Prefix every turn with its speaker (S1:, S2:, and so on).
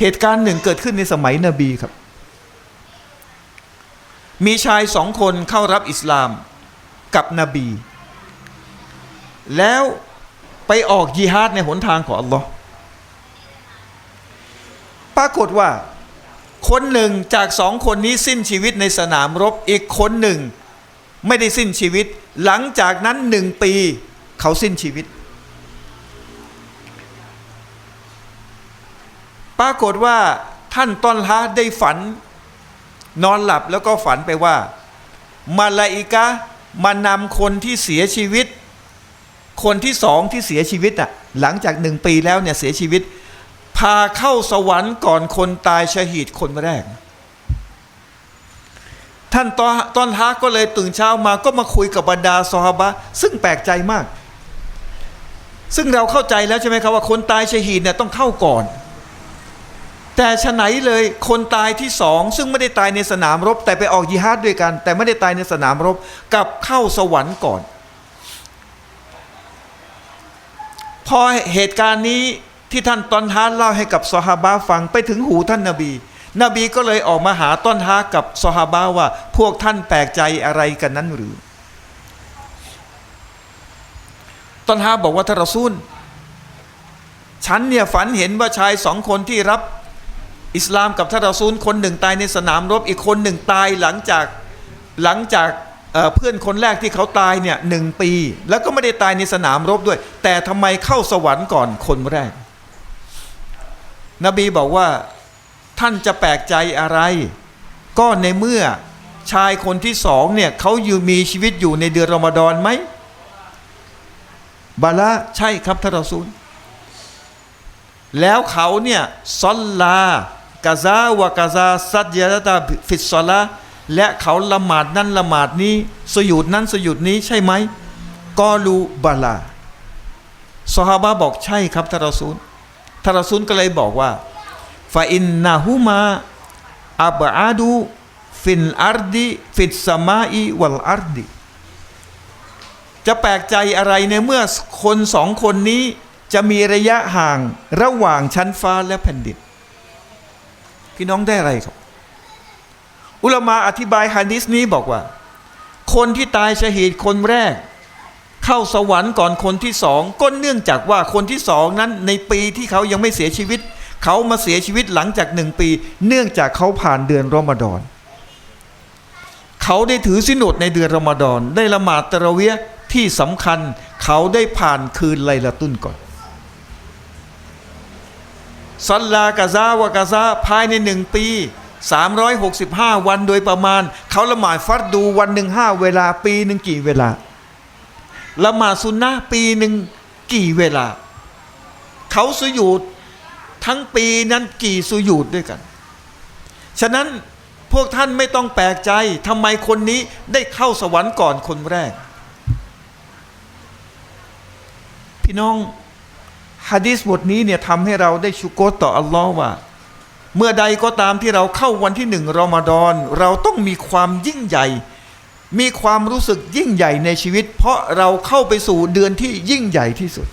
S1: เหตุการณ์หนึ่งเกิดขึ้นในสมัยนบีครับ มีชายสองคนเข้ารับอิสลามกับนบี แล้วไปออกยิฮาดในหนทางของอัลลอฮ์ปรากฏว่า คนหนึ่งจากสองคนนี้สิ้นชีวิตในสนามรบอีกคนหนึ่ง ไม่ได้สิ้นชีวิต หลังจากนั้นหนึ่งปี เขาสิ้นชีวิต ปรากฏว่าท่านต้นฮะได้ฝัน นอนหลับแล้วก็ฝันไปว่า มาลาอิกะมานำคนที่เสียชีวิต คนที่สองที่เสียชีวิตอะหลังจากหนึ่งปีแล้วเนี่ยเสียชีวิต พาเข้าสวรรค์ก่อนคนตายชหีดคนแรก ท่านตอนตอนฮะก็เลยตื่นเช้ามาก็มาคุยกับบรรดาซอฮาบะซึ่งแปลกใจมาก ซึ่งเราเข้าใจแล้วใช่ไหมครับว่าคนตายชหีดเนี่ยต้องเข้าก่อน แต่ฉะไหนเลยคนตายที่สองซึ่งไม่ได้ตายในสนามรบ แต่ไปออกยิฮาดด้วยกัน แต่ไม่ได้ตายในสนามรบกลับเข้าสวรรค์ก่อน พอเหตุการณ์นี้ที่ท่านตอนฮาเล่าให้กับซอฮาบะฟังไปถึงหูท่านนาบี นบีก็เลยออกมาหาต้นฮากับซอฮาบะว่า พวกท่านแปลกใจอะไรกันนั้นหรือต้นฮาบอกว่าทารอซูลฉันเนี่ยฝันเห็นว่าชายสองคนที่รับ อิสลามกับท่านรอซูลคนหนึ่งตายในสนามรบอีกคนหนึ่งตายหลังจากหลังจากเพื่อนคนแรกที่เขาตายเนี่ยหนึ่งปี แล้วก็ไม่ได้ตายในสนามรบด้วย แต่ทำไมเข้าสวรรค์ก่อนคนแรก นบีบอกว่าท่านจะแปลกใจอะไร ก็ในเมื่อชายคนที่สองเนี่ยเขาอยู่มีชีวิตอยู่ในเดือนรอมฎอนไหมบาละใช่ครับท่านรอซูลแล้วเขาเนี่ยซอลลา กาซาวากาซาซัดยาตาฟิสซอลาและเขาละหมาดนั้นละหมาดนี้สยุดนั้นสยุดนี้ใช่ไหมกอลูบาลาซอฮาบะบอกใช่ครับทารซูลทารซูลก็เลยบอกว่าฟาอินนาฮูมาอับอาดูฟินอาร์ดีฟิสมาอีวัลอาร์ดีจะแปลกใจอะไรในเมื่อคนสองคนนี้จะมีระยะห่างระหว่างชั้นฟ้าและแผ่นดิน พี่น้องได้อะไรครับ อุลมาอธิบายฮะดิษนี้บอกว่า คนที่ตายชะหีดคนแรก เข้าสวรรค์ก่อนคนที่สองก็เนื่องจากว่าคนที่สองนั้นในปีที่เขายังไม่เสียชีวิต เขามาเสียชีวิตหลังจากหนึ่งปี เนื่องจากเขาผ่านเดือนรอมฎอนเขาได้ถือสินอดในเดือนรอมฎอนได้ละหมาดตะเระเวียที่สำคัญ เขาได้ผ่านคืนไลละตุนก่อน ซัลลากาซาวากาซาภายในหนึ่งปี 365 วันโดยประมาณ เขาละหมาดฟัดดูวันหนึ่งห้าเวลาปีหนึ่งกี่เวลาละหมาดซุนนะปีหนึ่งกี่เวลา เขาสุยูดทั้งปีนั้นกี่สุยูดด้วยกัน ฉะนั้นพวกท่านไม่ต้องแปลกใจทำไมคนนี้ได้เข้าสวรรค์ก่อนคนแรก พี่น้อง ฮะดีษบทนี้เนี่ยทำให้เราได้ชุกรต่ออัลลอฮ์ว่า เมื่อใดก็ตามที่เราเข้าวันที่หนึ่งรอมฎอน เราต้องมีความยิ่งใหญ่ มีความรู้สึกยิ่งใหญ่ในชีวิต เพราะเราเข้าไปสู่เดือนที่ยิ่งใหญ่ที่สุด